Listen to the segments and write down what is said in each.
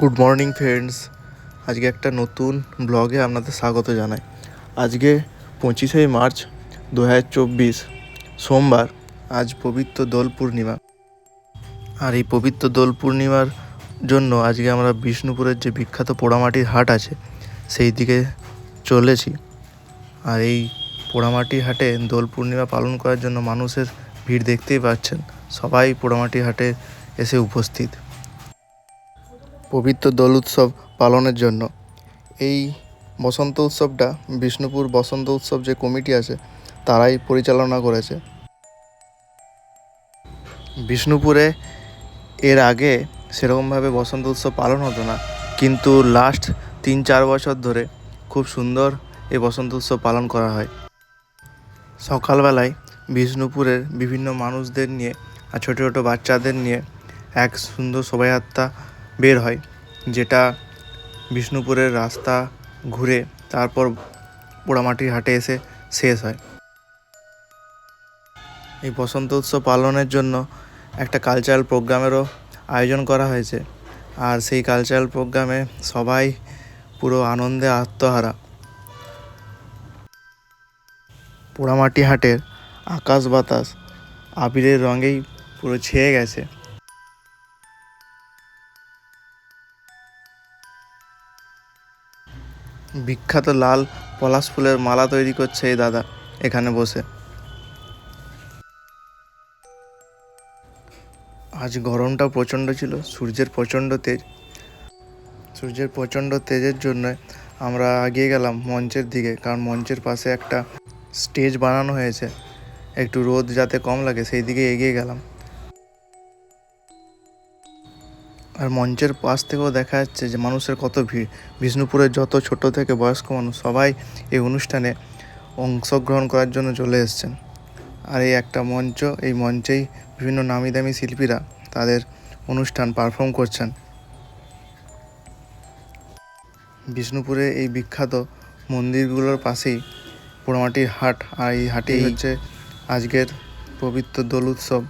Good morning friends আজকে একটা নতুন ব্লগে আপনাদের স্বাগত জানাই। আজকে পঁচিশে মার্চ দু হাজার চব্বিশ, সোমবার, আজ পবিত্র দোল পূর্ণিমা। আর এই পবিত্র দোল পূর্ণিমার জন্য আজকে আমরা বিষ্ণুপুরের যে বিখ্যাত পোড়ামাটির হাট আছে, সেই দিকে চলেছি। আর এই পোড়ামাটির হাটে দোল পূর্ণিমা পালন করার জন্য মানুষের ভিড় দেখতেই পাচ্ছেন। সবাই পোড়ামাটি হাটে এসে উপস্থিত। পবিত্র দোল উৎসব পালনের জন্য। এই বসন্ত উৎসবটা, বিষ্ণুপুর বসন্ত উৎসব যে কমিটি আছে, তারাই পরিচালনা করেছে। বিষ্ণুপুরে এর আগে সেরকমভাবে বসন্ত উৎসব পালন হতো না, কিন্তু লাস্ট তিন চার বছর ধরে খুব সুন্দর এই বসন্ত উৎসব পালন করা হয়। সকালবেলায় বিষ্ণুপুরের বিভিন্ন মানুষদের নিয়ে আর ছোটো ছোটো বাচ্চাদের নিয়ে এক সুন্দর শোভাযাত্রা বের হয়, যেটা বিষ্ণুপুরের রাস্তা ঘুরে তারপর পোড়ামাটির হাটে এসে শেষ হয়। এই বসন্ত উৎসব পালনের জন্য একটা কালচারাল প্রোগ্রামেরও আয়োজন করা হয়েছে। আর সেই কালচারাল প্রোগ্রামে সবাই পুরো আনন্দে আত্মহারা। পোড়ামাটি হাটের আকাশ বাতাস আবিরের রঙেই পুরো ছেয়ে গেছে। বিখ্যাত লাল পলাশ ফুলের মালা তৈরি করছে এই দাদা এখানে বসে। আজ গরমটা প্রচণ্ড ছিল, সূর্যের প্রচণ্ড তেজ। সূর্যের প্রচণ্ড তেজের জন্য আমরা এগিয়ে গেলাম মঞ্চের দিকে, কারণ মঞ্চের পাশে একটা স্টেজ বানানো হয়েছে। একটু রোদ যাতে কম লাগে, সেই দিকে এগিয়ে গেলাম। আর মঞ্চের পাশ থেকেও দেখা যাচ্ছে যে মানুষের কত ভিড়। বিষ্ণুপুরের যত ছোট থেকে বয়স্ক মানুষ সবাই এই অনুষ্ঠানে অংশগ্রহণ করার জন্য চলে এসছেন। আর এই একটা মঞ্চ এই মঞ্চেই বিভিন্ন নামি দামি শিল্পীরা তাদের অনুষ্ঠান পারফর্ম করছেন। বিষ্ণুপুরে এই বিখ্যাত মন্দিরগুলোর পাশেই পোড়ামাটির হাট আর এই হাটেই হচ্ছে আজকের পবিত্র দোল উৎসব।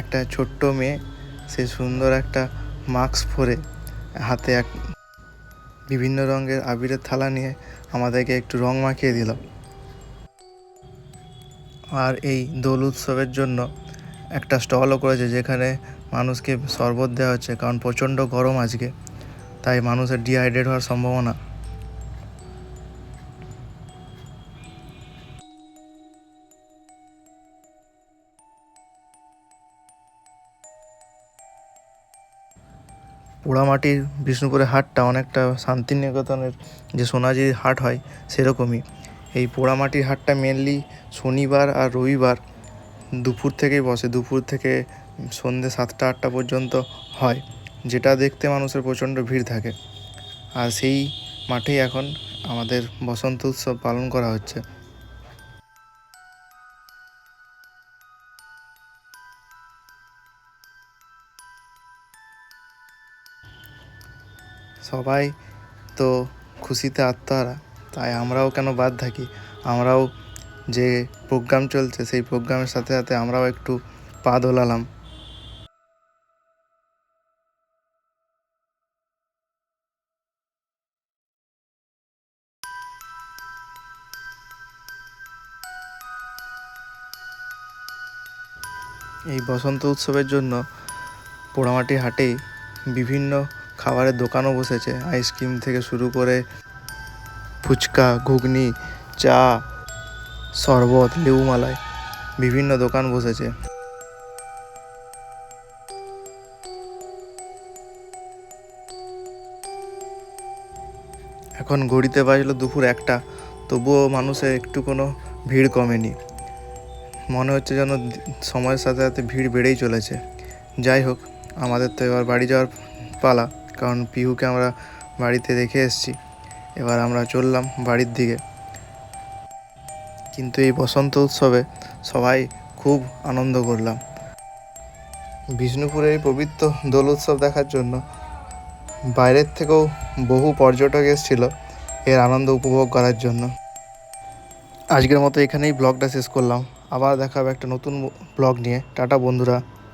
একটা ছোট্ট মেয়ে, সে সুন্দর একটা মাস্ক পরে হাতে এক বিভিন্ন রঙের আবিরের থালা নিয়ে আমাদেরকে একটু রং মাখিয়ে দিল। আর এই দোল উৎসবের জন্য একটা স্টলও করেছে যেখানে মানুষকে শরবত দেওয়া হচ্ছে, কারণ প্রচণ্ড গরম আজকে, তাই মানুষের ডিহাইড্রেট হওয়ার সম্ভাবনা। পোড়ামাটির বিষ্ণুপুরের হাটটা অনেকটা শান্তিনিকেতনের যে সোনাঝুরির হাট হয়, সেরকমই। এই পোড়ামাটির হাটটা মেনলি শনিবার আর রবিবার দুপুর থেকেই বসে। দুপুর থেকে সন্ধ্যে সাতটা, আটটা পর্যন্ত হয়, যেটা দেখতে মানুষের প্রচণ্ড ভিড় থাকে। আর সেই মাঠেই এখন আমাদের বসন্ত উৎসব পালন করা হচ্ছে। সবাই তো খুশিতে আত্মহারা তাই আমরাও কেন বাদ থাকি? আমরাও যে প্রোগ্রাম চলছে, সেই প্রোগ্রামের সাথে সাথে আমরাও একটু পা দোলালাম। এই বসন্ত উৎসবের জন্য পোড়ামাটি হাটে বিভিন্ন খাবারের দোকানও বসেছে। আইসক্রিম থেকে শুরু করে ফুচকা, ঘুগনি, চা, শরবত, লেবু মালাই, বিভিন্ন দোকান বসেছে। এখন ঘড়িতে বাজলো দুপুর একটা, তবুও মানুষের একটু কোনো ভিড় কমেনি। মনে হচ্ছে যেন সময়ের সাথে সাথে ভিড় বেড়েই চলেছে। যাই হোক, আমাদের তো এবার বাড়ি যাওয়ার পালা। কারণ পিহুকে আমরা বাড়িতে রেখে এসেছি। এবার আমরা চললাম বাড়ির দিকে। কিন্তু এই বসন্ত উৎসবে সবাই খুব আনন্দ করলাম। বিষ্ণুপুরের এই পবিত্র দোল উৎসব দেখার জন্য বাইরের থেকেও বহু পর্যটক এসেছিল এর আনন্দ উপভোগ করার জন্য। আজকের মতো এখানেই ব্লগটা শেষ করলাম। আবার দেখা হবে একটা নতুন ব্লগ নিয়ে। টাটা বন্ধুরা।